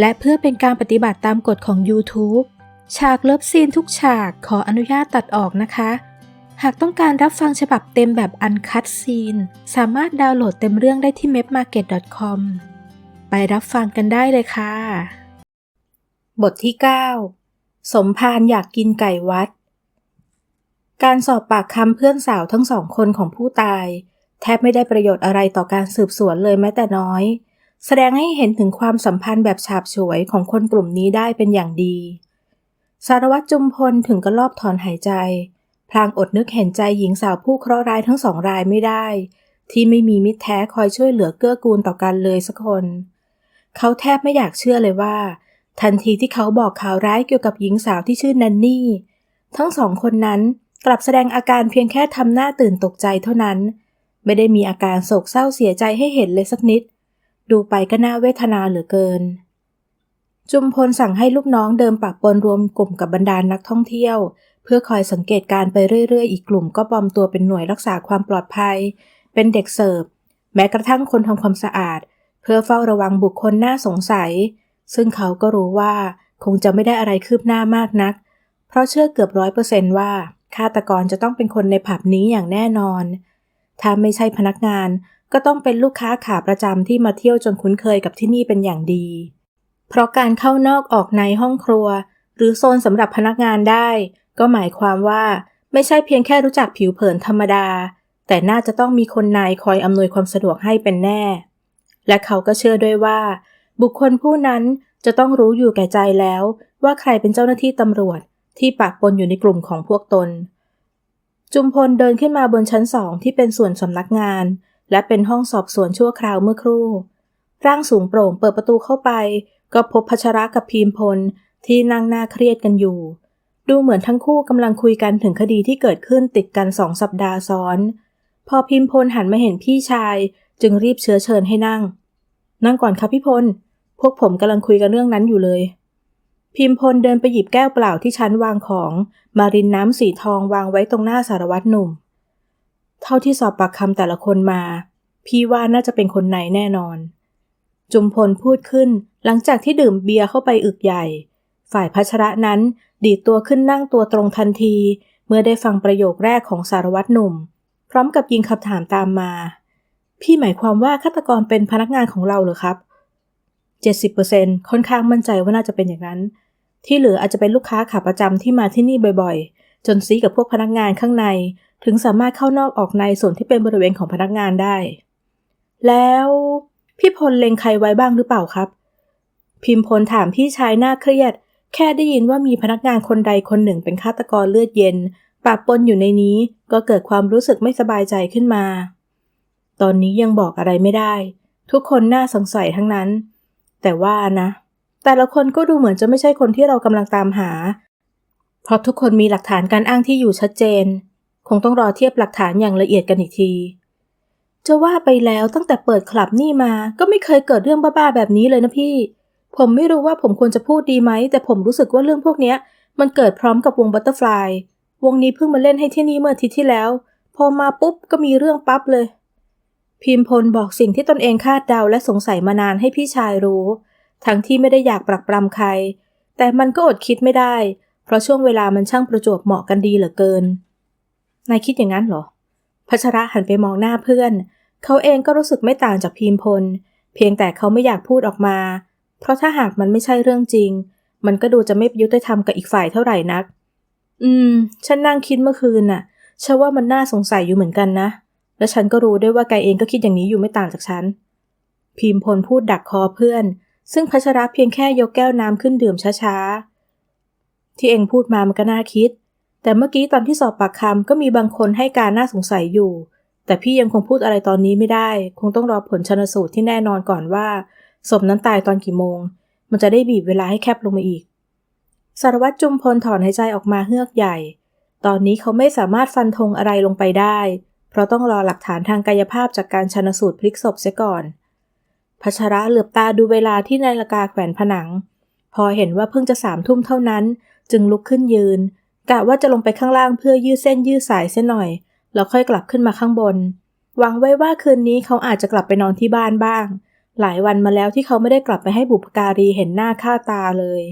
และเพื่อเป็นการปฏิบัติตามกฎของ YouTube ฉากเลิฟซีนทุกฉากขออนุญาตตัดออกนะคะ หากต้องการรับฟังฉบับเต็มแบบอันคัดซีน สามารถดาวน์โหลดเต็มเรื่องได้ที่ mepmarket.com ไปรับฟังกันได้เลยค่ะ บทที่ 9 สมภารอยากกินไก่วัด การสอบปากคำเพื่อนสาวทั้งสองคนของผู้ตาย แทบไม่ได้ประโยชน์อะไรต่อการสืบสวนเลยแม้แต่น้อย แสดงให้เห็นถึงความสัมพันธ์แบบฉาบฉวยของคนกลุ่มนี้ได้เป็นอย่างดี สารวัตรจุมพลถึงกับรอบถอนหายใจ พลางอดนึกเห็นใจหญิงสาวผู้เคราะห์ร้ายทั้งสองรายไม่ได้ ที่ไม่มีมิตรแท้คอยช่วยเหลือเกื้อกูลต่อกันเลยสักคน เขาแทบไม่อยากเชื่อเลยว่า ทันทีที่เขาบอกข่าวร้ายเกี่ยวกับหญิงสาวที่ชื่อนันนี่ ทั้งสองคนนั้นกลับแสดงอาการเพียงแค่ทำหน้าตื่นตกใจเท่านั้น ไม่ได้มีอาการโศกเศร้าเสียใจให้เห็นเลยสักนิด ดูไปก็น่าเวทนาเหลือเกิน จุมพลสั่งให้ลูกน้องเดิมปะปนรวมกลุ่มกับบรรดานนักท่องเที่ยว เพื่อคอยสังเกตการไปเรื่อยๆ อีกกลุ่มก็ปลอมตัวเป็นหน่วยรักษาความปลอดภัย เป็นเด็กเสิร์ฟแม้กระทั่งคนทำความสะอาด เพื่อเฝ้าระวังบุคคลน่าสงสัย ซึ่งเขาก็รู้ว่าคงจะไม่ได้อะไรคืบหน้ามากนัก เพราะเชื่อเกือบร้อยเปอร์เซนต์ว่าฆาตกรจะต้องเป็นคนในผับนี้อย่างแน่นอน ถ้าไม่ใช่พนักงาน ก็ต้องเป็นลูกค้าขาประจำที่มาเที่ยวจนคุ้นเคยกับที่นี่เป็นอย่างดี เพราะการเข้านอกออกในห้องครัว หรือโซนสำหรับพนักงานได้ ก็หมายความว่าไม่ใช่เพียงแค่รู้จักผิวเผินธรรมดา แต่น่าจะต้องมีคนนายคอยอำนวยความสะดวกให้เป็นแน่ และเขาก็เชื่อด้วยว่า บุคคลผู้นั้นจะต้องรู้อยู่แก่ใจแล้ว ว่าใครเป็นเจ้าหน้าที่ตำรวจ ที่ปะปนอยู่ในกลุ่มของพวกตน จุมพลเดินขึ้นมาบนชั้นสองที่เป็นส่วนสำนักงาน และเป็นห้องสอบสวนชั่วคราวเมื่อครู่ ร่างสูงโปร่งเปิดประตูเข้าไป ก็พบพัชระกับพีมพลที่นั่งหน้าเครียดกันอยู่ ดูเหมือนทั้งคู่กำลังคุยกันถึงคดีที่เกิดขึ้นติดกันสองสัปดาห์ซ้อน พอพิมพลหันมาเห็นพี่ชาย จึงรีบเชื้อเชิญให้นั่ง นั่งก่อนครับพี่พล พวกผมกำลังคุยกันเรื่องนั้นอยู่เลย พิมพลเดินไปหยิบแก้วเปล่าที่ชั้นวางของ มารินน้ำสีทองวางไว้ตรงหน้าสารวัตรหนุ่ม เท่าที่สอบปากคำแต่ละคนมา พี่ว่าน่าจะเป็นคนไหนแน่นอน จุมพลพูดขึ้นหลังจากที่ดื่มเบียร์เข้าไปอึกใหญ่ ฝ่ายพัชระนั้นดีดตัวขึ้นนั่งตัวตรงทันที เมื่อได้ฟังประโยคแรกของสารวัตรหนุ่ม พร้อมกับยิงคำถามตามมา พี่หมายความว่าฆาตกรเป็นพนักงานของเราเหรอครับ70%ค่อนข้างมั่นใจว่าน่าจะเป็นอย่างนั้น ที่เหลืออาจจะเป็นลูกค้าขาประจำที่มาที่นี่บ่อยๆ จนซีกับพวกพนักงานข้างใน ถึงสามารถเข้านอกออกในส่วนที่เป็นบริเวณของพนักงานได้ แล้วพี่พลเล็งใครไว้บ้างหรือเปล่าครับ พิมพลถามพี่ชายหน้าเครียด แค่ได้ยินว่ามีพนักงานคนใดคนหนึ่งเป็นฆาตกรเลือดเย็นปะปนอยู่ในนี้ก็เกิดความรู้สึกไม่สบายใจขึ้นมา ตอนนี้ยังบอกอะไรไม่ได้ ทุกคนน่าสงสัยทั้งนั้น แต่ว่านะ แต่ละคนก็ดูเหมือนจะไม่ใช่คนที่เรากำลังตามหา เพราะทุกคนมีหลักฐานการอ้างที่อยู่ชัดเจน คงต้องรอเทียบหลักฐานอย่างละเอียดกันอีกที จะว่าไปแล้วตั้งแต่เปิดคลับนี่มาก็ไม่เคยเกิดเรื่องบ้าๆแบบนี้เลยนะพี่ ผมไม่รู้ว่าผมควรจะพูดดีไหม แต่ผมรู้สึกว่าเรื่องพวกนี้มันเกิดพร้อมกับวงบัตเตอร์ฟลายวงนี้เพิ่งมาเล่นให้ที่นี่เมื่ออาทิตย์ที่แล้ว พอมาปุ๊บก็มีเรื่องปั๊บเลย พิมพลบอกสิ่งที่ตนเองคาดเดาและสงสัยมานานให้พี่ชายรู้ ทั้งที่ไม่ได้อยากปรักปรำใคร แต่มันก็อดคิดไม่ได้ เพราะช่วงเวลามันช่างประจวบเหมาะกันดีเหลือเกิน นายคิดอย่างนั้นเหรอพัชระหันไปมองหน้าเพื่อน เขาเองก็รู้สึกไม่ต่างจากพิมพล เพียงแต่เขาไม่อยากพูดออกมา เพราะถ้าหากมันไม่ใช่เรื่องจริง มันก็ดูจะไม่ยุติธรรมกับอีกฝ่ายเท่าไหร่นัก อืม ฉันนั่งคิดเมื่อคืนน่ะฉันว่ามันน่าสงสัยอยู่เหมือนกันนะ และฉันก็รู้ด้วยว่าแกเองก็คิดอย่างนี้อยู่ไม่ต่างจากฉัน พิมพลพูดดักคอเพื่อน ซึ่งพัชระเพียงแค่ยกแก้วน้ำขึ้นดื่มช้าๆ ที่เองพูดมามันก็น่าคิด แต่เมื่อกี้ตอนที่สอบปากคำก็มีบางคนให้การน่าสงสัยอยู่ แต่พี่ยังคงพูดอะไรตอนนี้ไม่ได้ คงต้องรอผลชนสูตรที่แน่นอนก่อนว่าศพนั้นตายตอนกี่โมง มันจะได้บีบเวลาให้แคบลงมาอีก สารวัตรจุมพลถอนหายใจออกมาเฮือกใหญ่ ตอนนี้เขาไม่สามารถฟันธงอะไรลงไปได้ เพราะต้องรอหลักฐานทางกายภาพจากการชนสูตรพลิกศพเสียก่อนพัชระเหลือบตาดูเวลาที่นาฬิกาแขวนผนัง พอเห็นว่าเพิ่งจะสามทุ่มเท่านั้น จึงลุกขึ้นยืน กะว่าจะลงไปข้างล่างเพื่อยืดเส้นยืดสายเส้นหน่อย แล้วค่อยกลับขึ้นมาข้างบน หวังไว้ว่าคืนนี้เขาอาจจะกลับไปนอนที่บ้านบ้าง หลายวันมาแล้วที่เขาไม่ได้กลับไปให้บุพการีเห็นหน้าค่าตาเลย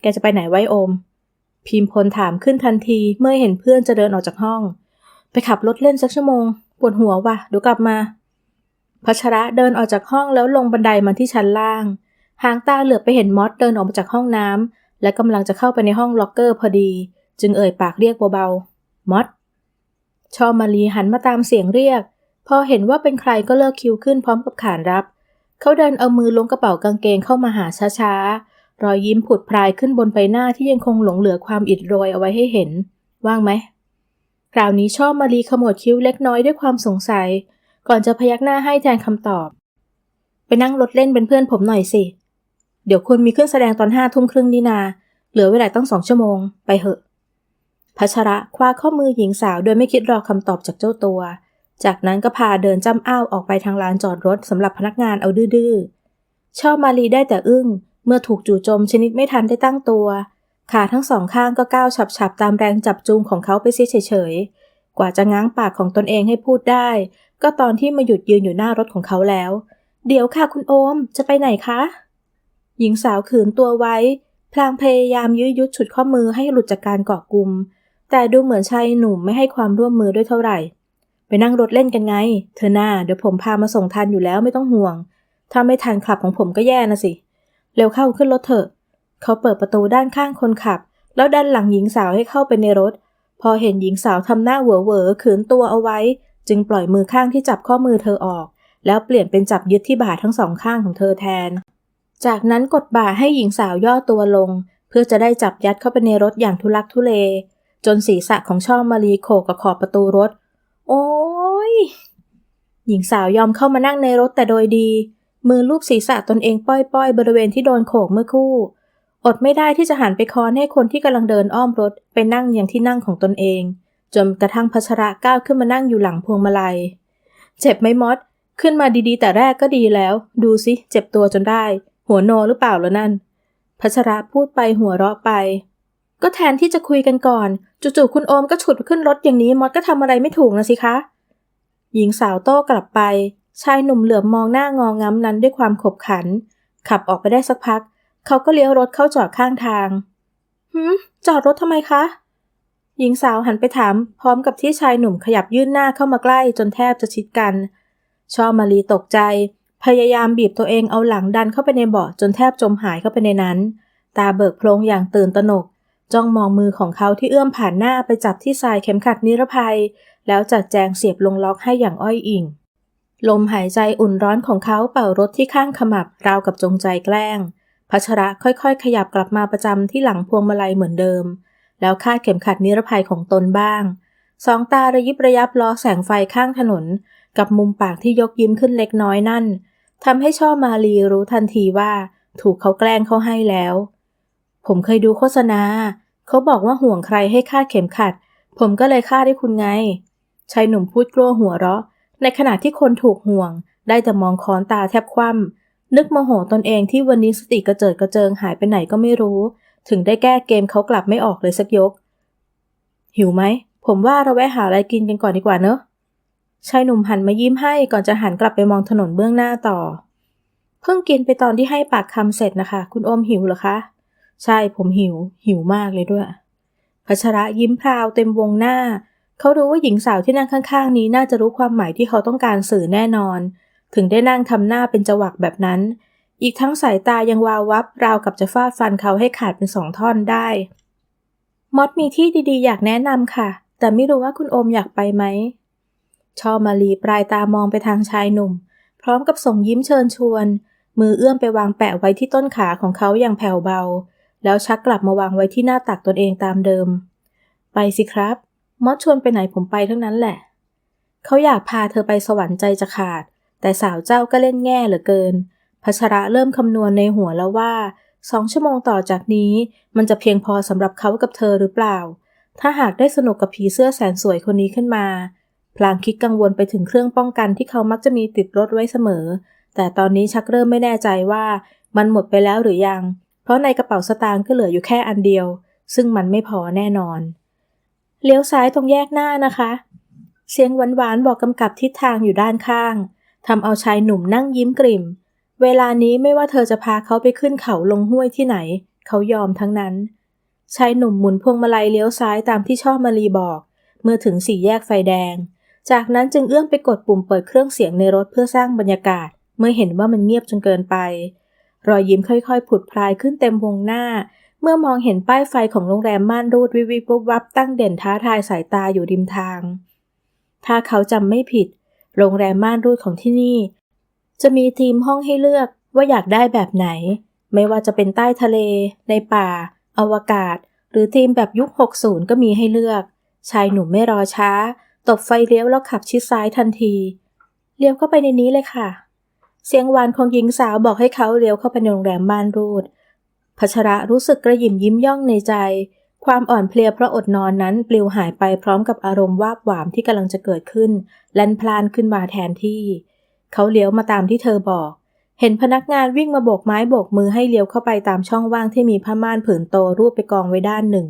แกจะไปไหนไว้โอม พิมพลถามขึ้นทันทีเมื่อเห็นเพื่อนจะเดินออกจากห้อง ไปขับรถเล่นสักชั่วโมงปวดหัวว่ะเดี๋ยวกลับมาพัชระเดินออกจากห้องแล้วลงบันไดมาที่ชั้นล่าง หางตาเหลือบไปเห็นมอสเดินออกมาจากห้องน้ำ และกำลังจะเข้าไปในห้องล็อกเกอร์พอดี จึงเอ่ยปากเรียกเบาๆมอสชอมาลีหันมาตามเสียงเรียก พอเห็นว่าเป็นใครก็เลิกคิวขึ้นพร้อมกับขานรับ เขาเดินเอามือลงกระเป๋ากางเกงเข้ามาหาช้าๆ รอยยิ้มผุดพรายขึ้นบนใบหน้าที่ยังคงหลงเหลือความอิดโรยเอาไว้ให้เห็น ว่างไหม คราวนี้ชอบมาลีขมวดคิ้วเล็กน้อยด้วยความสงสัย ก่อนจะพยักหน้าให้แทนคำตอบ ไปนั่งรถเล่นเป็นเพื่อนผมหน่อยสิ เดี๋ยวคุณมีเครื่องแสดงตอนห้าทุ่มครึ่งนี่นา เหลือเวลาตั้งสองชั่วโมง ไปเหอะพัชระคว้าข้อมือหญิงสาวโดยไม่คิดรอคำตอบจากเจ้าตัว จากนั้นก็พาเดินจ้ำอ้าวออกไปทางลานจอดรถสำหรับพนักงานเอาดื้อๆชอบมาลีได้แต่อึ้ง เมื่อถูกจู่โจมชนิดไม่ทันได้ตั้งตัว ขาทั้งสองข้างก็ก้าวฉับๆตามแรงจับจูงของเขาไปเสียเฉยๆ กว่าจะง้างปากของตนเองให้พูดได้ ก็ตอนที่มาหยุดยืนอยู่หน้ารถของเขาแล้ว เดี๋ยวค่ะคุณโอม จะไปไหนคะ หญิงสาวขืนตัวไว้ พลางพยายามยื้อยุดฉุดข้อมือให้หลุดจากการเกาะกลุ่ม แต่ดูเหมือนชายหนุ่มไม่ให้ความร่วมมือด้วยเท่าไหร่ ไปนั่งรถเล่นกันไง เธอหน้าเดี๋ยวผมพามาส่งทันอยู่แล้วไม่ต้องห่วง ถ้าไม่ทันขับของผมก็แย่นะสิ เร็วเข้าขึ้นรถเถอะ เขาเปิดประตูด้านข้างคนขับ แล้วดันหลังหญิงสาวให้เข้าไปในรถ พอเห็นหญิงสาวทำหน้าเหวอเหวอขืนตัวเอาไว้ จึงปล่อยมือข้างที่จับข้อมือเธอออก แล้วเปลี่ยนเป็นจับยึดที่บ่าทั้งสองข้างของเธอแทน จากนั้นกดบ่าให้หญิงสาวย่อตัวลง เพื่อจะได้จับยัดเข้าไปในรถอย่างทุลักทุเล จนศีรษะของช่อมารีโขกกับขอบประตูรถ โอ้ยหญิงสาวยอมเข้ามานั่งในรถแต่โดยดี มือลูบศีรษะตนเองป้อยๆ บริเวณที่โดนโขกเมื่อคู่ อดไม่ได้ที่จะหันไปคอนให้คนที่กำลังเดินอ้อมรถไปนั่งอย่างที่นั่งของตนเอง จนกระทั่งพัชระก้าวขึ้นมานั่งอยู่หลังพวงมาลัย เจ็บไหมมอสขึ้นมาดีๆ แต่แรกก็ดีแล้ว ดูสิ เจ็บตัวจนได้ หัวโนหรือเปล่าแล้วนั่นพัชระพูดไปหัวเราะไป ก็แทนที่จะคุยกันก่อน จู่ๆคุณโอมก็ฉุดขึ้นรถอย่างนี้มอสก็ทำอะไรไม่ถูกนะสิคะ หญิงสาวโต้กลับไป ชายหนุ่มเหลือบมองหน้างองง้ำนั้นด้วยความขบขัน ขับออกไปได้สักพัก เขาก็เลี้ยวรถเข้าจอดข้างทางหืมจอดรถทำไมคะ หญิงสาวหันไปถาม พร้อมกับที่ชายหนุ่มขยับยื่นหน้าเข้ามาใกล้จนแทบจะชิดกัน ชอบมารีตกใจ พยายามบีบตัวเองเอาหลังดันเข้าไปในเบาะจนแทบจมหายเข้าไปในนั้น ตาเบิกโพลงอย่างตื่นตระหนก จ้องมองมือของเขาที่เอื้อมผ่านหน้าไปจับที่สายเข็มขัดนิรภัย แล้วจัดแจงเสียบลงล็อกให้อย่างอ้อยอิง ลมหายใจอุ่นร้อนของเขาเป่ารถที่ข้างขมับราวกับจงใจแกล้งพัชระค่อยๆ ขยับกลับมาประจำที่หลังพวงมาลัยเหมือนเดิม แล้วคาดเข็มขัดนิรภัยของตนบ้าง สองตาระยิบระยับล้อแสงไฟข้างถนน กับมุมปากที่ยกยิ้มขึ้นเล็กน้อยนั่น ทำให้ช่อมาลีรู้ทันทีว่า ถูกเขาแกล้งเขาให้แล้ว ผมเคยดูโฆษณา เขาบอกว่าห่วงใครให้คาดเข็มขัด ผมก็เลยคาดให้คุณไง ชายหนุ่มพูดกลัวหัวเราะ ในขณะที่คนถูกห่วง ได้แต่มองค้อนตาแทบคว่ำนึกโมโหตนเองที่วันนี้สติกระเจิดกระเจิงหายไปไหนก็ไม่รู้ ถึงได้แก้เกมเขากลับไม่ออกเลยสักยก หิวไหม ผมว่าเราแวะหาอะไรกินกันก่อนดีกว่าเนอะ ชายหนุ่มหันมายิ้มให้ก่อนจะหันกลับไปมองถนนเบื้องหน้าต่อ เพิ่งกินไปตอนที่ให้ปากคำเสร็จนะคะ คุณอมหิวเหรอคะ ใช่ผมหิว หิวมากเลยด้วยพัชระยิ้มพราวเต็มวงหน้า เขารู้ว่าหญิงสาวที่นั่งข้างๆ นี้น่าจะรู้ความหมายที่เขาต้องการสื่อแน่นอน ถึงได้นั่งทำหน้าเป็นจวักแบบนั้น อีกทั้งสายตายังวาววับราวกับจะฟาดฟันเขาให้ขาดเป็นสองท่อนได้มอดมีที่ดีๆ อยากแนะนำค่ะ แต่ไม่รู้ว่าคุณโอมอยากไปไหม ชอมาลีปลายตามองไปทางชายหนุ่ม พร้อมกับส่งยิ้มเชิญชวน มือเอื้อมไปวางแปะไว้ที่ต้นขาของเขาอย่างแผ่วเบา แล้วชักกลับมาวางไว้ที่หน้าตักตนเองตามเดิม ไปสิครับมดชวนไปไหนผมไปทั้งนั้นแหละ เขาอยากพาเธอไปสวรรค์ใจจะขาด แต่สาวเจ้าก็เล่นแง่เหลือเกินพัชระเริ่มคำนวณในหัวแล้วว่าสองชั่วโมงต่อจากนี้ มันจะเพียงพอสำหรับเขากับเธอหรือเปล่า ถ้าหากได้สนุกกับผีเสื้อแสนสวยคนนี้ขึ้นมา พลางคิดกังวลไปถึงเครื่องป้องกันที่เขามักจะมีติดรถไว้เสมอ แต่ตอนนี้ชักเริ่มไม่แน่ใจว่ามันหมดไปแล้วหรือยัง เพราะในกระเป๋าสตางค์ก็เหลืออยู่แค่อันเดียว ซึ่งมันไม่พอแน่นอน เลี้ยวซ้ายตรงแยกหน้านะคะ เสียงหวานๆบอกกำกับทิศทางอยู่ด้านข้างทำเอาชายหนุ่มนั่งยิ้มกริ่ม เวลานี้ไม่ว่าเธอจะพาเขาไปขึ้นเขาลงห้วยที่ไหน เขายอมทั้งนั้น ชายหนุ่มหมุนพวงมาลัยเลี้ยวซ้ายตามที่ชอบมารีบอก เมื่อถึงสี่แยกไฟแดง จากนั้นจึงเอื้อมไปกดปุ่มเปิดเครื่องเสียงในรถเพื่อสร้างบรรยากาศ เมื่อเห็นว่ามันเงียบจนเกินไป รอยยิ้มค่อยๆ ผุดพลายขึ้นเต็มวงหน้า เมื่อมองเห็นป้ายไฟของโรงแรมม่านรูดวิวิบวับตั้งเด่นท้าทายสายตาอยู่ริมทาง ถ้าเขาจำไม่ผิด โรงแรมม่านรูดของที่นี่ จะมีทีมห้องให้เลือกว่าอยากได้แบบไหน ไม่ว่าจะเป็นใต้ทะเล ในป่า อวกาศ หรือทีมแบบยุค 60 ก็มีให้เลือก ชายหนุ่มไม่รอช้า ตบไฟเลี้ยวแล้วขับชิดซ้ายทันที เลี้ยวเข้าไปในนี้เลยค่ะ เสียงหวานของหญิงสาวบอกให้เขาเลี้ยวเข้าไปในโรงแรมบ้านรูดพัชระรู้สึกกระยิมยิ้มย่องในใจ ความอ่อนเพลียเพราะอดนอนนั้นปลิวหายไปพร้อมกับอารมณ์วาบหวามที่กำลังจะเกิดขึ้นแล่นพลานขึ้นมาแทนที่ เขาเลี้ยวมาตามที่เธอบอก เห็นพนักงานวิ่งมาโบกไม้โบกมือให้เลี้ยวเข้าไปตามช่องว่างที่มีผ้าม่านผืนโตรูปไปกองไว้ด้านหนึ่ง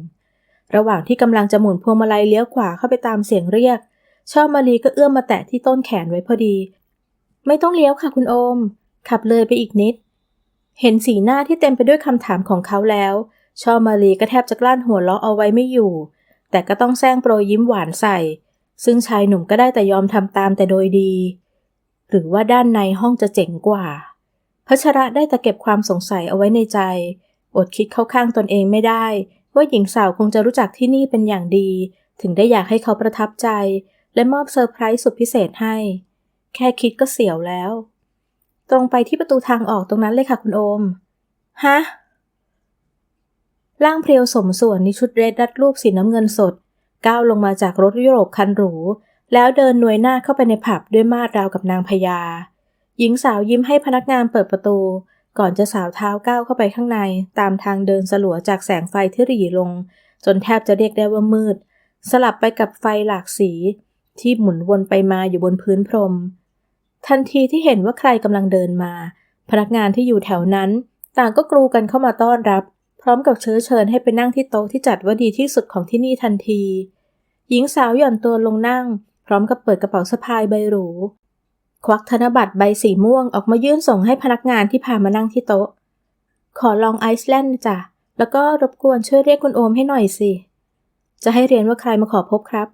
ระหว่างที่กำลังจะหมุนพวงมาลัยเลี้ยวขวาเข้าไปตามเสียงเรียก ชอบมารีก็เอื้อมมาแตะที่ต้นแขนไว้พอดี ไม่ต้องเลี้ยวค่ะคุณโอม ขับเลยไปอีกนิด เห็นสีหน้าที่เต็มไปด้วยคำถามของเขาแล้ว ชอบมารีก็แทบจะกลั้นหัวเราะเอาไว้ไม่อยู่ แต่ก็ต้องแซงโปรยยิ้มหวานใส่ ซึ่งชายหนุ่มก็ได้แต่ยอมทำตามแต่โดยดี หรือว่าด้านในห้องจะเจ๋งกว่าพัชระได้แต่เก็บความสงสัยเอาไว้ในใจ อดคิดเข้าข้างตนเองไม่ได้ ว่าหญิงสาวคงจะรู้จักที่นี่เป็นอย่างดี ถึงได้อยากให้เขาประทับใจ และมอบเซอร์ไพรส์สุดพิเศษให้ แค่คิดก็เสียวแล้ว ตรงไปที่ประตูทางออกตรงนั้นเลยค่ะคุณโอม ฮะ ร่างเพรียวสมส่วนในชุดเรดรัดรูปสีน้ำเงินสด ก้าวลงมาจากรถยุโรปคันหรู แล้วเดินหน่วยหน้าเข้าไปในผับด้วยมาดราวกับนางพญา หญิงสาวยิ้มให้พนักงานเปิดประตู ก่อนจะสาวเท้าก้าวเข้าไปข้างใน ตามทางเดินสลัวจากแสงไฟที่หรี่ลง จนแทบจะเรียกได้ว่ามืด สลับไปกับไฟหลากสี ที่หมุนวนไปมาอยู่บนพื้นพรม ทันทีที่เห็นว่าใครกำลังเดินมา พนักงานที่อยู่แถวนั้น ต่างก็กรูกันเข้ามาต้อนรับ พร้อมกับเชื้อเชิญให้ไปนั่งที่โต๊ะที่จัดว่าดีที่สุดของที่นี่ทันที หญิงสาวหย่อนตัวลงนั่ง พร้อมกับเปิดกระเป๋าสะพายใบหรูควักธนบัตรใบสีม่วงออกมายื่นส่งให้พนักงานที่พามานั่งที่โต๊ะ ขอลองไอซ์แลนด์จ้ะ แล้วก็รบกวนช่วยเรียกคุณโอมให้หน่อยสิ จะให้เรียนว่าใครมาขอพบครับ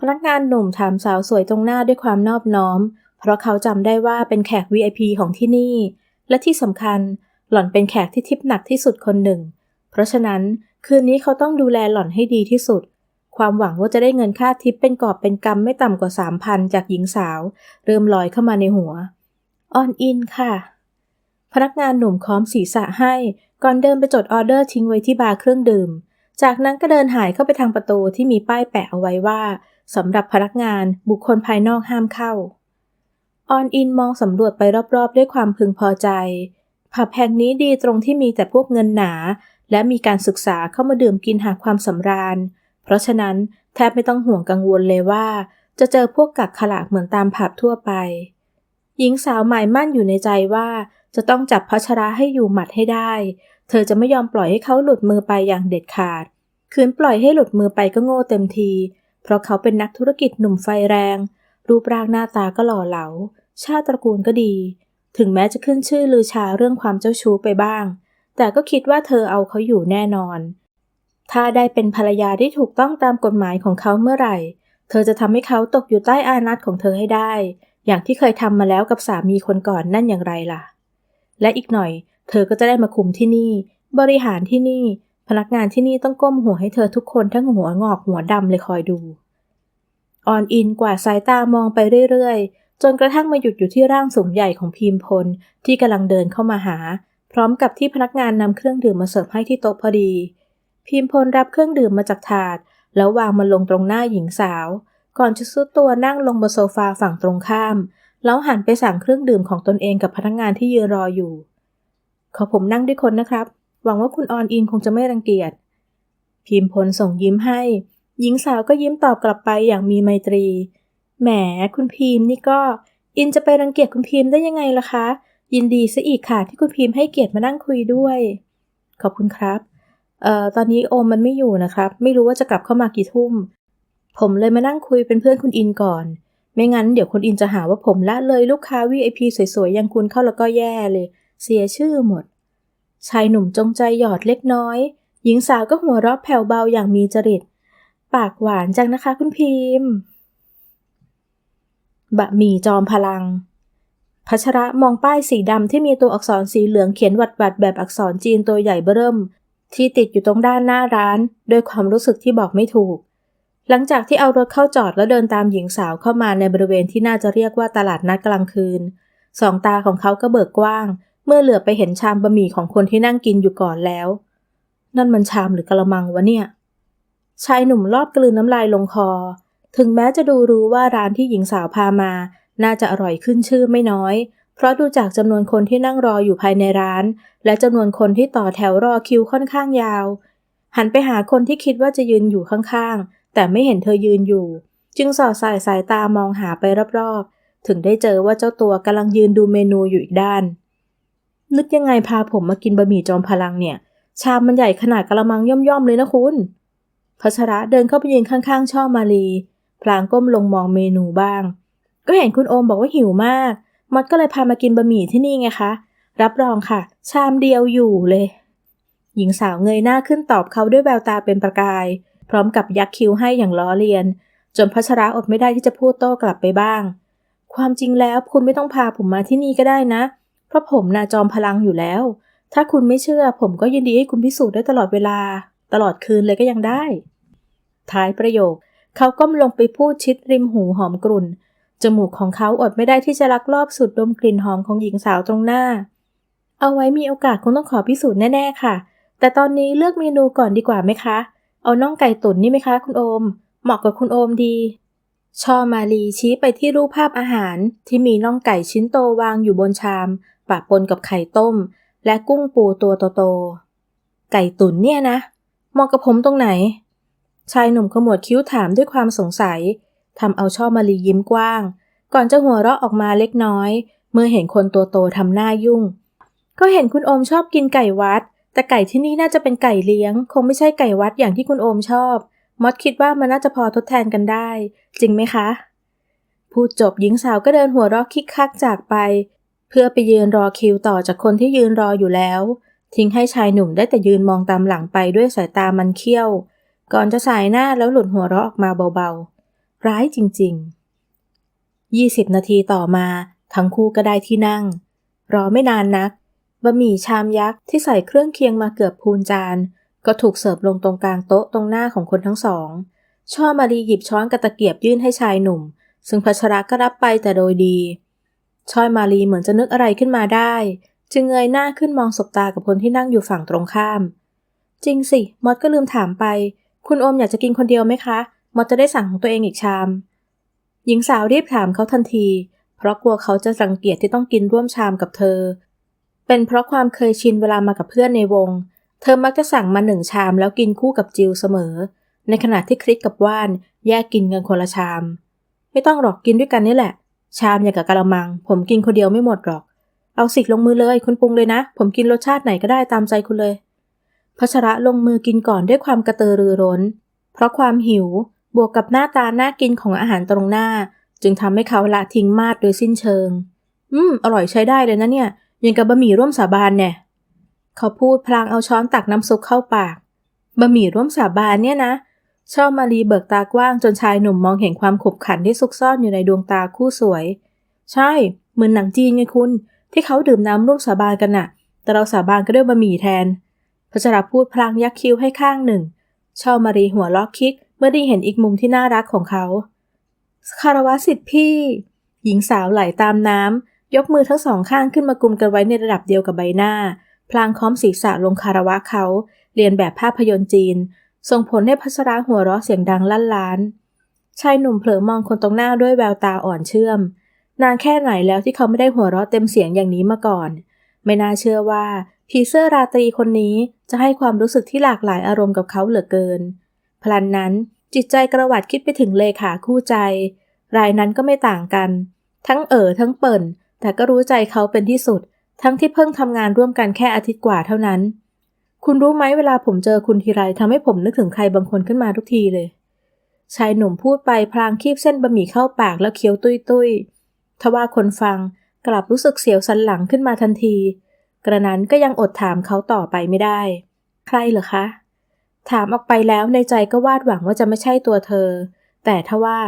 พนักงานหนุ่มถามสาวสวยตรงหน้าด้วยความนอบน้อม เพราะเขาจำได้ว่าเป็นแขก VIP ของที่นี่ และที่สำคัญหล่อนเป็นแขกที่ทิปหนักที่สุดคนหนึ่ง เพราะฉะนั้นคืนนี้เขาต้องดูแลหล่อนให้ดีที่สุด ความหวังว่าจะได้เงินค่าทิปเป็นกอบเป็นกำไม่ต่ำกว่าสามพันจากหญิงสาว เริ่มลอยเข้ามาในหัวออนอินค่ะ พนักงานหนุ่มค้อมศีรษะให้ ก่อนเดินไปจดออเดอร์ทิ้งไว้ที่บาร์เครื่องดื่ม จากนั้นก็เดินหายเข้าไปทางประตูที่มีป้ายแปะเอาไว้ว่า สำหรับพนักงานบุคคลภายนอกห้ามเข้า ออนอินมองสำรวจไปรอบๆ ด้วยความพึงพอใจ ผับแห่งนี้ดีตรงที่มีแต่พวกเงินหนา และมีการศึกษาเข้ามาดื่มกินหาความสำราญ เพราะฉะนั้นแทบไม่ต้องห่วงกังวลเลยว่า จะเจอพวกกักขละเหมือนตามผับทั่วไป หญิงสาวหมายมั่นอยู่ในใจว่าจะต้องจับพัชระให้อยู่หมัดให้ได้ เธอจะไม่ยอมปล่อยให้เขาหลุดมือไปอย่างเด็ดขาด คืนปล่อยให้หลุดมือไปก็โง่เต็มที เพราะเขาเป็นนักธุรกิจหนุ่มไฟแรง รูปร่างหน้าตาก็หล่อเหลา ชาติตระกูลก็ดี ถึงแม้จะขึ้นชื่อลือชาเรื่องความเจ้าชู้ไปบ้าง แต่ก็คิดว่าเธอเอาเขาอยู่แน่นอน ถ้าได้เป็นภรรยาที่ถูกต้องตามกฎหมายของเขาเมื่อไหร่ เธอจะทำให้เขาตกอยู่ใต้อานัตของเธอให้ได้ อย่างที่เคยทำมาแล้วกับสามีคนก่อนนั่นอย่างไรล่ะ และอีกหน่อย เธอก็จะได้มาคุมที่นี่ บริหารที่นี่ พนักงานที่นี่ต้องก้มหัวให้เธอทุกคนทั้งหัวงอกหัวดำเลยคอยดู ออนอินกว่าสายตามองไปเรื่อยๆ จนกระทั่งมาหยุดอยู่ที่ร่างสูงใหญ่ของพิมพลที่กำลังเดินเข้ามาหา พร้อมกับที่พนักงานนำเครื่องดื่มมาเสิร์ฟให้ที่โต๊ะพอดี พิมพลรับเครื่องดื่มมาจากถาด แล้ววางมันลงตรงหน้าหญิงสาว ก่อนจะซุดตัวนั่งลงบนโซฟาฝั่งตรงข้าม แล้วหันไปสั่งเครื่องดื่มของตนเองกับพนักงานที่ยืนรออยู่ ขอผมนั่งด้วยคนนะครับ หวังว่าคุณออนอินคงจะไม่รังเกียจ พิมพลส่งยิ้มให้ หญิงสาวก็ยิ้มตอบกลับไปอย่างมีไมตรี แหม คุณพิมพ์นี่ก็ อินจะไปรังเกียจคุณพิมพ์ได้ยังไงล่ะคะ ยินดีซะอีกค่ะที่คุณพิมพ์ให้เกียรติมานั่งคุยด้วย ขอบคุณครับ เอ่อ ตอนนี้โอมมันไม่อยู่นะครับ ไม่รู้ว่าจะกลับเข้ามากี่ทุ่ม ผมเลยมานั่งคุยเป็นเพื่อนคุณอินก่อน ไม่งั้นเดี๋ยวคุณอินจะหาว่าผมละเลยลูกค้า VIP สวยๆอย่างคุณเข้าแล้วก็แย่เลย เสียชื่อหมด ชายหนุ่มจงใจหยอดเล็กน้อย หญิงสาวก็หัวเราะแผ่วเบาอย่างมีจริต ปากหวานจังนะคะคุณพิมพ์บะหมี่จอมพลังพัชระมองป้ายสีดำที่มีตัวอักษรสีเหลืองเขียนวัดวัดแบบอักษรจีนตัวใหญ่เบริ่ม ที่ติดอยู่ตรงด้านหน้าร้าน ด้วยความรู้สึกที่บอกไม่ถูก หลังจากที่เอารถเข้าจอดแล้วเดินตามหญิงสาวเข้ามาในบริเวณที่น่าจะเรียกว่าตลาดนัดกลางคืน สองตาของเขาก็เบิกกว้าง เมื่อเหลือไปเห็นชามบะหมี่ของคนที่นั่งกินอยู่ก่อนแล้ว นั่นมันชามหรือกระมังวะเนี่ย ชายหนุ่มรอบกลืนน้ำลายลงคอ ถึงแม้จะดูรู้ว่าร้านที่หญิงสาวพามา น่าจะอร่อยขึ้นชื่อไม่น้อย เพราะดูจากจำนวนคนที่นั่งรออยู่ภายในร้าน และจำนวนคนที่ต่อแถวรอคิวค่อนข้างยาว หันไปหาคนที่คิดว่าจะยืนอยู่ข้างๆ แต่ไม่เห็นเธอยืนอยู่ จึงสอดสายสายตามองหาไปรอบๆ ถึงได้เจอว่าเจ้าตัวกำลังยืนดูเมนูอยู่อีกด้าน นึกยังไงพาผมมากินบะหมี่จอมพลังเนี่ย ชามมันใหญ่ขนาดกระมังย่อมๆเลยนะคุณพัชระเดินเข้าไปยืนข้างๆ ช่อมาลี พลางก้มลงมองเมนูบ้าง ก็เห็นคุณโอมบอกว่าหิวมาก มัดก็เลยพามากินบะหมี่ที่นี่ไงคะ รับรองค่ะ ชามเดียวอยู่เลย หญิงสาวเงยหน้าขึ้นตอบเขาด้วยแววตาเป็นประกาย พร้อมกับยักคิ้วให้อย่างล้อเลียน จนพัชระอดไม่ได้ที่จะพูดโต้กลับไปบ้าง ความจริงแล้วคุณไม่ต้องพาผมมาที่นี่ก็ได้นะเพราะผมน่ะจอมพลังอยู่แล้ว ถ้าคุณไม่เชื่อ ผมก็ยินดีให้คุณพิสูจน์ได้ตลอดเวลา ตลอดคืนเลยก็ยังได้ ท้ายประโยค เขาก้มลงไปพูดชิดริมหูหอมกรุ่น จมูกของเขาอดไม่ได้ที่จะลักลอบสูดดมกลิ่นหอมของหญิงสาวตรงหน้า เอาไว้มีโอกาสคงต้องขอพิสูจน์แน่ๆค่ะ แต่ตอนนี้เลือกเมนูก่อนดีกว่าไหมคะ เอาน่องไก่ตุ๋นนี่ไหมคะ คุณโอม เหมาะกับคุณโอมดีชอมาลีชี้ไปที่รูปภาพอาหารที่มีน่องไก่ชิ้นโตวางอยู่บนชาม ปะปนกับไข่ต้ม และกุ้งปูตัวโตๆ ไก่ตุ๋นเนี่ยนะมาะกับผมตรงไหน ชายหนุ่มขมวดคิ้วถามด้วยความสงสัยทำเอาช่อมาลียิ้มกว้าง ก่อนจะหัวเราะออกมาเล็กน้อย เมื่อเห็นคนตัวโตทำหน้ายุ่ง ก็เห็นคุณโอมชอบกินไก่วัด แต่ไก่ที่นี่น่าจะเป็นไก่เลี้ยง คงไม่ใช่ไก่วัดอย่างที่คุณโอมชอบมอดคิดว่ามันน่าจะพอทดแทนกันได้ จริงไหมคะ พูดจบหญิงสาวก็เดินหัวเราะคิกคักจากไป เพื่อไปยืนรอคิวต่อจากคนที่ยืนรออยู่แล้ว ทิ้งให้ชายหนุ่มได้แต่ยืนมองตามหลังไปด้วยสายตามันเขี้ยว ก่อนจะสายหน้าแล้วหลุดหัวเราะออกมาเบาๆ ร้ายจริง ๆ 20 นาทีต่อมาทั้งคู่ก็ได้ที่นั่ง รอไม่นานนักบะหมี่ชามยักษ์ที่ใส่เครื่องเคียงมาเกือบพูนจาน ก็ถูกเสิร์ฟลงตรงกลางโต๊ะตรงหน้าของคนทั้งสอง ช่อมารีหยิบช้อนกระตะเกียบยื่นให้ชายหนุ่ม ซึ่งพัชระก็รับไปแต่โดยดี ชอยมารีเหมือนจะนึกอะไรขึ้นมาได้ จึงเงยหน้าขึ้นมองสบตากับคนที่นั่งอยู่ฝั่งตรงข้าม จริงสิมดก็ลืมถามไป คุณโอมอยากจะกินคนเดียวไหมคะมดจะได้สั่งของตัวเองอีกชาม หญิงสาวรีบถามเขาทันที เพราะกลัวเขาจะรังเกียจที่ต้องกินร่วมชามกับเธอ เป็นเพราะความเคยชินเวลามากับเพื่อนในวง เธอมักจะสั่งมาหนึ่งชามแล้วกินคู่กับจิวเสมอ ในขณะที่คริสกับว่านแยกกินกันคนละชาม ไม่ต้องหรอกกินด้วยกันนี่แหละ ชามอย่างกับกะละมัง ผมกินคนเดียวไม่หมดหรอก เอาสิลงมือเลย คุณปรุงเลยนะ ผมกินรสชาติไหนก็ได้ตามใจคุณเลยพัชระลงมือกินก่อนด้วยความกระตือรือร้น เพราะความหิวบวกกับหน้าตาน่ากินของอาหารตรงหน้า จึงทำให้เขาละทิ้งมาดโดยสิ้นเชิง อืม อร่อยใช้ได้เลยนะเนี่ย ยังกับบะหมี่ร่วมสาบานเนี่ย เขาพูดพลางเอาช้อนตักน้ำซุปเข้าปาก บะหมี่ร่วมสาบานเนี่ยนะ ชอบมารีเบิกตากว้างจนชายหนุ่มมองเห็นความขบขันที่ซุกซ่อนอยู่ในดวงตาคู่สวย ใช่ เหมือนหนังจีนไงคุณ ที่เขาดื่มน้ำร่วมสาบานกันน่ะ แต่เราสาบานก็ด้วยบะหมี่แทนพัชราพูดพลางยักคิ้วให้ข้างหนึ่ง ชอบมารีหัวล็อกคิกเมื่อได้เห็นอีกมุมที่น่ารักของเขาคารวะสิทธิ์พี่ หญิงสาวไหลตามน้ำยกมือทั้งสองข้างขึ้นมากุมกันไว้ในระดับเดียวกับใบหน้า พลางค้อมศีรษะลงคารวะเขา เรียนแบบภาพยนตร์จีน ส่งผลให้พัชราหัวเราะเสียงดังลั่นล้าน ชายหนุ่มเผลอมองคนตรงหน้าด้วยแววตาอ่อนเชื่อม นานแค่ไหนแล้วที่เขาไม่ได้หัวเราะเต็มเสียงอย่างนี้มาก่อน ไม่น่าเชื่อว่าผีเสื้อราตรีคนนี้จะให้ความรู้สึกที่หลากหลายอารมณ์กับเขาเหลือเกิน พลันนั้นจิตใจกระวัดคิดไปถึงเลขาคู่ใจ รายนั้นก็ไม่ต่างกัน ทั้งเอ๋อทั้งเปิ่น แต่ก็รู้ใจเขาเป็นที่สุด ทั้งที่เพิ่งทำงานร่วมกันแค่อาทิตย์กว่าเท่านั้น คุณรู้ไหมเวลาผมเจอคุณทีไรทำให้ผมนึกถึงใครบางคนขึ้นมาทุกทีเลย ชายหนุ่มพูดไปพลางคีบเส้นบะหมี่เข้าปากแล้วเคี้ยวตุ้ยตุยทว่าคนฟังกลับรู้สึกเสียวสันหลังขึ้นมาทันที กระนั้นก็ยังอดถามเขาต่อไปไม่ได้ ใครเหรอคะ ถามออกไปแล้วในใจก็วาดหวังว่าจะไม่ใช่ตัวเธอ แต่ทว่า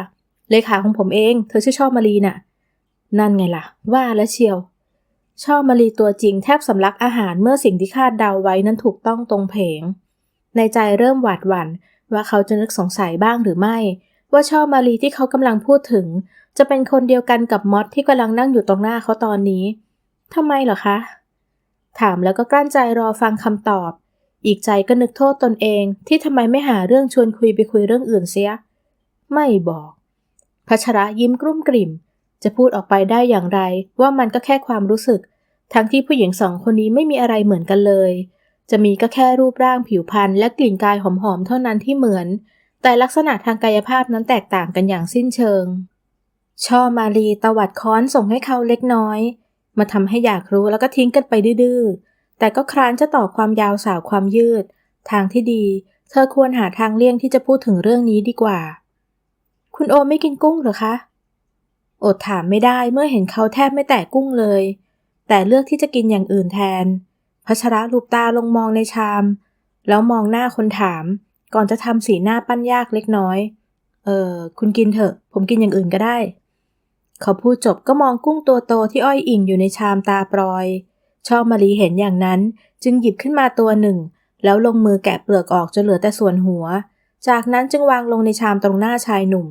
เลขาของผมเอง เธอชื่อชอบมารีน่ะ นั่นไงล่ะ ว่าแล้วเชียว ชอมารีตัวจริงแทบสำลักอาหารเมื่อสิ่งที่คาดเดาไว้นั้นถูกต้องตรงเพง ในใจเริ่มหวาดหวั่นว่าเขาจะนึกสงสัยบ้างหรือไม่ ว่าชอมารีที่เขากำลังพูดถึง จะเป็นคนเดียวกันกับมอสที่กำลังนั่งอยู่ตรงหน้าเขาตอนนี้ทำไมเหรอคะ ถามแล้วก็กลั้นใจรอฟังคำตอบ อีกใจก็นึกโทษตนเองที่ทำไมไม่หาเรื่องชวนคุยไปคุยเรื่องอื่นเสีย ไม่บอกพัชระยิ้มกลุ้มกลิ่ม จะพูดออกไปได้อย่างไร ว่ามันก็แค่ความรู้สึก ทั้งที่ผู้หญิงสองคนนี้ไม่มีอะไรเหมือนกันเลย จะมีก็แค่รูปร่างผิวพรรณและกลิ่นกายหอมๆเท่านั้นที่เหมือน แต่ลักษณะทางกายภาพนั้นแตกต่างกันอย่างสิ้นเชิง ช่อมารีตวัดค้อนส่งให้เขาเล็กน้อย มาทำให้อยากรู้แล้วก็ทิ้งกันไปดื้อแต่ก็คร้านจะต่อความยาวสาวความยืด ทางที่ดี เธอควรหาทางเลี่ยงที่จะพูดถึงเรื่องนี้ดีกว่า คุณโอไม่กินกุ้งหรอคะ อดถามไม่ได้เมื่อเห็นเขาแทบไม่แตะกุ้งเลย แต่เลือกที่จะกินอย่างอื่นแทนพัชระลูบตาลงมองในชาม แล้วมองหน้าคนถาม ก่อนจะทำสีหน้าปั้นยากเล็กน้อย เออคุณกินเถอะ ผมกินอย่างอื่นก็ได้ เขาพูดจบก็มองกุ้งตัวโตที่อ้อยอิ่งอยู่ในชามตาปลอย ชอบมารีเห็นอย่างนั้น จึงหยิบขึ้นมาตัวหนึ่ง แล้วลงมือแกะเปลือกออกจนเหลือแต่ส่วนหัว จากนั้นจึงวางลงในชามตรงหน้าชายหนุ่ม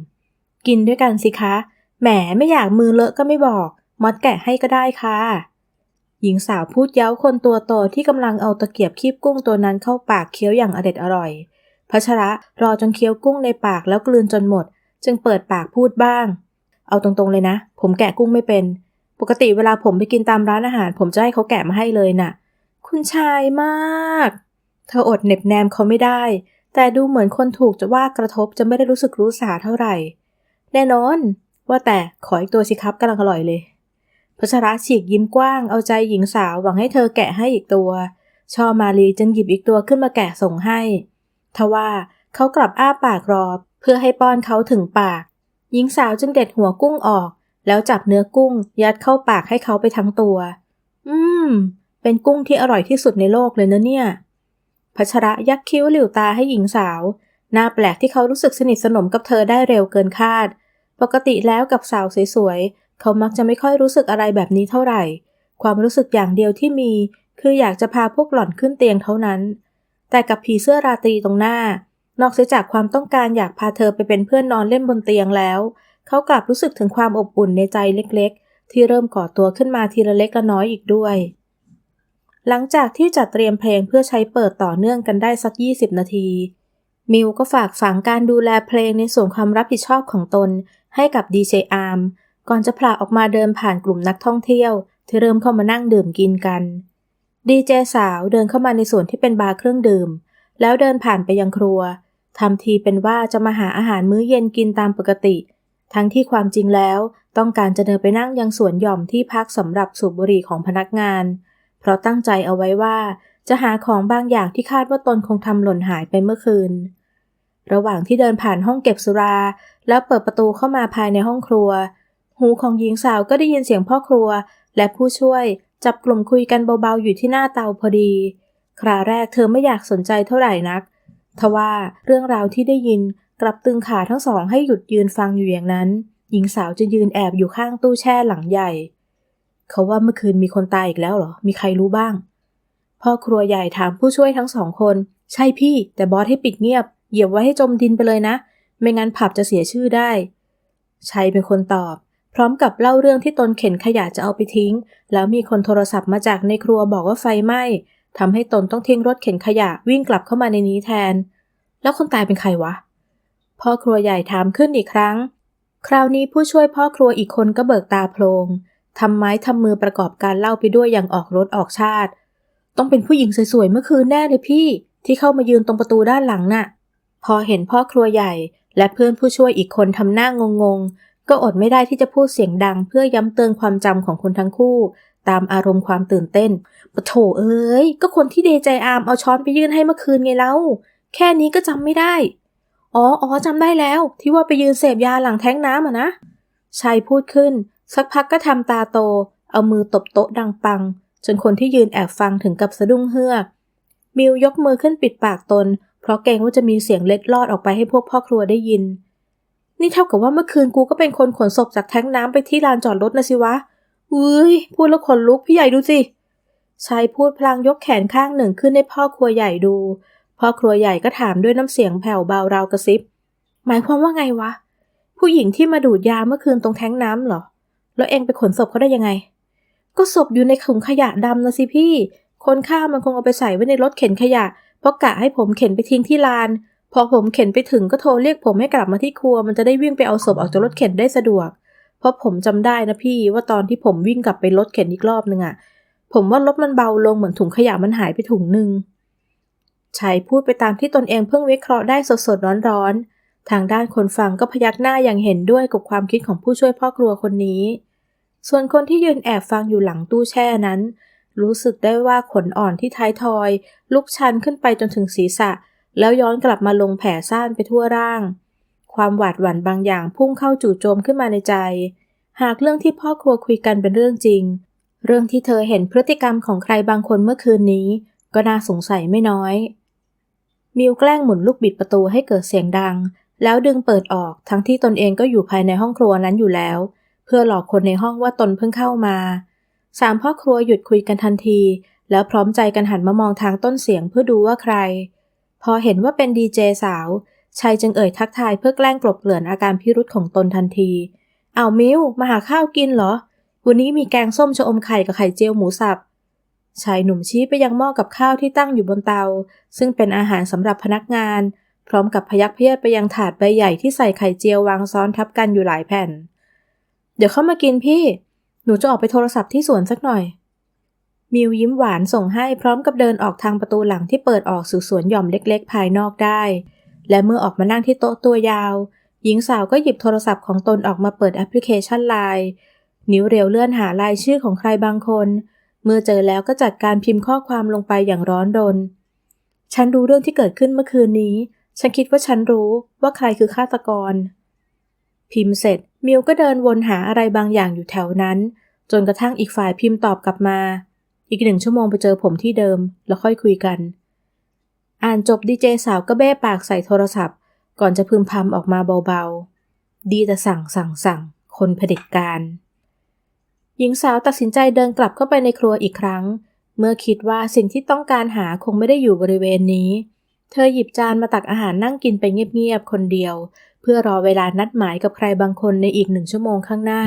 กินด้วยกันสิคะ แหมไม่อยากมือเลอะก็ไม่บอก มอดแกะให้ก็ได้ค่ะ หญิงสาวพูดเย้าคนตัวโตที่กำลังเอาตะเกียบคีบกุ้งตัวนั้นเข้าปากเคี้ยวอย่างอเด็ดอร่อยพัชระรอจนเคี้ยวกุ้งในปากแล้วกลืนจนหมด จึงเปิดปากพูดบ้าง เอาตรงๆเลยนะ ผมแกะกุ้งไม่เป็น ปกติเวลาผมไปกินตามร้านอาหาร ผมจะให้เขาแกะมาให้เลยน่ะ คุณชายมาก เธออดเหน็บแนมเขาไม่ได้ แต่ดูเหมือนคนถูกจะว่ากระทบจะไม่ได้รู้สึกรู้สาเท่าไหร่ แน่นอน ว่าแต่ขออีกตัวสิครับกำลังอร่อยเลยพัชระฉีกยิ้มกว้างเอาใจหญิงสาวหวังให้เธอแกะให้อีกตัว ชอมาลีจึงหยิบอีกตัวขึ้นมาแกะส่งให้ทว่าเขากลับอ้าปากรอเพื่อให้ป้อนเขาถึงปาก หญิงสาวจึงเด็ดหัวกุ้งออก แล้วจับเนื้อกุ้ง ยัดเข้าปากให้เขาไปทั้งตัว อืม เป็นกุ้งที่อร่อยที่สุดในโลกเลยนะเนี่ยพัชระยักคิ้วหลิวตาให้หญิงสาวน่าแปลกที่เขารู้สึกสนิทสนมกับเธอได้เร็วเกินคาด ปกติแล้วกับสาวสวยๆ เขามักจะไม่ค่อยรู้สึกอะไรแบบนี้เท่าไหร่ ความรู้สึกอย่างเดียวที่มี คืออยากจะพาพวกหล่อนขึ้นเตียงเท่านั้น แต่กับผีเสื้อราตรีตรงหน้า นอกเสียจากความต้องการอยากพาเธอไปเป็นเพื่อนนอนเล่นบนเตียงแล้ว เขากลับรู้สึกถึงความอบอุ่นในใจเล็กๆ ที่เริ่มก่อตัวขึ้นมาทีละเล็กละน้อยอีกด้วย หลังจากที่จัดเตรียมเพลงเพื่อใช้เปิดต่อเนื่องกันได้สัก 20 นาที มิวก็ฝากฝังการดูแลเพลงในส่วนความรับผิดชอบของตน ให้กับดีเจอาร์มก่อนจะผละออกมาเดินผ่านกลุ่มนักท่องเที่ยว ที่เริ่มเข้ามานั่งดื่มกินกันดีเจสาวเดินเข้ามาในส่วนที่เป็นบาร์เครื่องดื่ม แล้วเดินผ่านไปยังครัวทำทีเป็นว่าจะมาหาอาหารมื้อเย็นกินตามปกติ ทั้งที่ความจริงแล้วต้องการจะเดินไปนั่งยังสวนหย่อมที่พักสำหรับสูบบุหรี่ของพนักงาน เพราะตั้งใจเอาไว้ว่าจะหาของบางอย่างที่คาดว่าตนคงทำหล่นหายไปเมื่อคืน ระหว่างที่เดินผ่านห้องเก็บสุรา แล้วเปิดประตูเข้ามาภายในห้องครัว หูของหญิงสาวก็ได้ยินเสียงพ่อครัว และผู้ช่วยจับกลุ่มคุยกันเบาๆอยู่ที่หน้าเตาพอดี คราแรกเธอไม่อยากสนใจเท่าไหร่นัก ทว่าเรื่องราวที่ได้ยินกลับตึงขาทั้งสองให้หยุดยืนฟังอยู่อย่างนั้น หญิงสาวจะยืนแอบอยู่ข้างตู้แช่หลังใหญ่ เขาว่าเมื่อคืนมีคนตายอีกแล้วเหรอ มีใครรู้บ้าง พ่อครัวใหญ่ถามผู้ช่วยทั้งสองคน ใช่พี่ แต่บอสให้ปิดเงียบ เหยียบไว้ให้จมดินไปเลยนะ ไม่งั้นผับจะเสียชื่อได้ ชัยเป็นคนตอบ พร้อมกับเล่าเรื่องที่ตนเข็นขยะจะเอาไปทิ้ง แล้วมีคนโทรศัพท์มาจากในครัวบอกว่าไฟไหม้ทำให้ตนต้องทิ้งรถเข็นขยะวิ่งกลับเข้ามาในนี้แทน แล้วคนตายเป็นใครวะ พ่อครัวใหญ่ถามขึ้นอีกครั้ง คราวนี้ผู้ช่วยพ่อครัวอีกคนก็เบิกตาโพลงทำไม้ทำมือประกอบการเล่าไปด้วยอย่างออกรถออกชาติ ต้องเป็นผู้หญิงสวยๆเมื่อคืนแน่เลยพี่ ที่เข้ามายืนตรงประตูด้านหลังน่ะ พอเห็นพ่อครัวใหญ่และเพื่อนผู้ช่วยอีกคนทำหน้างงๆ ก็อดไม่ได้ที่จะพูดเสียงดังเพื่อย้ำเตือนความจำของคนทั้งคู่ ตามอารมณ์ความตื่นเต้นปะโถเอ้ย ก็คนที่เดใจอามเอาช้อนไปยื่นให้เมื่อคืนไงเล่า แค่นี้ก็จำไม่ได้ อ๋ออ๋อจำได้แล้ว ที่ว่าไปยืนเสพยาหลังแท้งน้ำอะนะชัยพูดขึ้น สักพักก็ทำตาโต เอามือตบโต๊ะดังปัง จนคนที่ยืนแอบฟังถึงกับสะดุ้งเฮือก มิวยกมือขึ้นปิดปากตน เพราะเกรงว่าจะมีเสียงเล็ดลอดออกไปให้พวกพ่อครัวได้ยิน นี่เท่ากับว่าเมื่อคืนกูก็เป็นคนขนศพจากแท้งน้ำไปที่ลานจอดรถนะสิวะอุ้ยพูดแล้วขนลุกพี่ใหญ่ดูสิชายพูดพลางยกแขนข้างหนึ่งขึ้นให้พ่อครัวใหญ่ดู พ่อครัวใหญ่ก็ถามด้วยน้ำเสียงแผ่วเบาราวกระซิบ หมายความว่าไงวะ ผู้หญิงที่มาดูดยาเมื่อคืนตรงแท้งน้ำเหรอ แล้วเองไปขนศพเขาได้ยังไง ก็ศพอยู่ในถุงขยะดำนะสิพี่ คนฆ่ามันคงเอาไปใส่ไว้ในรถเข็นขยะ เพราะกะให้ผมเข็นไปทิ้งที่ลาน พอผมเข็นไปถึงก็โทรเรียกผมให้กลับมาที่ครัว มันจะได้วิ่งไปเอาศพออกจากรถเข็นได้สะดวก เพราะผมจำได้นะพี่ว่าตอนที่ผมวิ่งกลับไปรถเข็นอีกรอบนึงอะผมว่ารถมันเบาลงเหมือนถุงขยะมันหายไปถุงหนึ่งชัยพูดไปตามที่ตนเองเพิ่งวิเคราะห์ได้สดๆร้อนๆ ทางด้านคนฟังก็พยักหน้าอย่างเห็นด้วยกับความคิดของผู้ช่วยพ่อครัวคนนี้ ส่วนคนที่ยืนแอบฟังอยู่หลังตู้แช่นั้น รู้สึกได้ว่าขนอ่อนที่ท้ายทอย ลุกชันขึ้นไปจนถึงศีรษะ แล้วย้อนกลับมาลงแผ่ซ่านไปทั่วร่าง ความหวาดหวั่นบางอย่างพุ่งเข้าจู่โจมขึ้นมาในใจ หากเรื่องที่พ่อครัวคุยกันเป็นเรื่องจริง เรื่องที่เธอเห็นพฤติกรรมของใครบางคนเมื่อคืนนี้ ก็น่าสงสัยไม่น้อย มิวแกล้งหมุนลูกบิดประตูให้เกิดเสียงดัง แล้วดึงเปิดออกทั้งที่ตนเองก็อยู่ภายในห้องครัวนั้นอยู่แล้ว เพื่อหลอกคนในห้องว่าตนเพิ่งเข้ามา สามพ่อครัวหยุดคุยกันทันที แล้วพร้อมใจกันหันมามองทางต้นเสียงเพื่อดูว่าใคร พอเห็นว่าเป็นดีเจสาวชัยจึงเอ่ยทักทายเพื่อแกล้งกลบเกลื่อนอาการพิรุษของตนทันที เอามิวมาหาข้าวกินเหรอ วันนี้มีแกงส้มชะอมไข่กับไข่เจียวหมูสับ ชายหนุ่มชี้ไปยังหม้อกับข้าวที่ตั้งอยู่บนเตา ซึ่งเป็นอาหารสำหรับพนักงาน พร้อมกับพยักเพียดไปยังถาดใบใหญ่ที่ใส่ไข่เจียววางซ้อนทับกันอยู่หลายแผ่น เดี๋ยวเข้ามากินพี่ หนูจะออกไปโทรศัพท์ที่สวนสักหน่อย มิวยิ้มหวานส่งให้พร้อมกับเดินออกทางประตูหลังที่เปิดออกสู่สวนหย่อมเล็กๆ ภายนอกได้ และเมื่อออกมานั่งที่โต๊ะตัวยาว หญิงสาวก็หยิบโทรศัพท์ของตนออกมาเปิดแอปพลิเคชันไลน์นิ้วเร็วเลื่อนหารายชื่อของใครบางคน เมื่อเจอแล้วก็จัดการพิมพ์ข้อความลงไปอย่างร้อนรน ฉันรู้เรื่องที่เกิดขึ้นเมื่อคืนนี้ ฉันคิดว่าฉันรู้ว่าใครคือฆาตกร พิมพ์เสร็จ มิวก็เดินวนหาอะไรบางอย่างอยู่แถวนั้น จนกระทั่งอีกฝ่ายพิมพ์ตอบกลับมา อีกหนึ่งชั่วโมงไปเจอผมที่เดิม แล้วค่อยคุยกัน อ่านจบดีเจสาวก็เบ้ปากใส่โทรศัพท์ ก่อนจะพึมพำออกมาเบาๆ ดีแต่สั่งสั่งสั่ง คนเผด็จการ หญิงสาวตัดสินใจเดินกลับเข้าไปในครัวอีกครั้ง เมื่อคิดว่าสิ่งที่ต้องการหาคงไม่ได้อยู่บริเวณนี้ เธอหยิบจานมาตักอาหารนั่งกินไปเงียบๆคนเดียว เพื่อรอเวลานัดหมายกับใครบางคนในอีกหนึ่งชั่วโมงข้างหน้า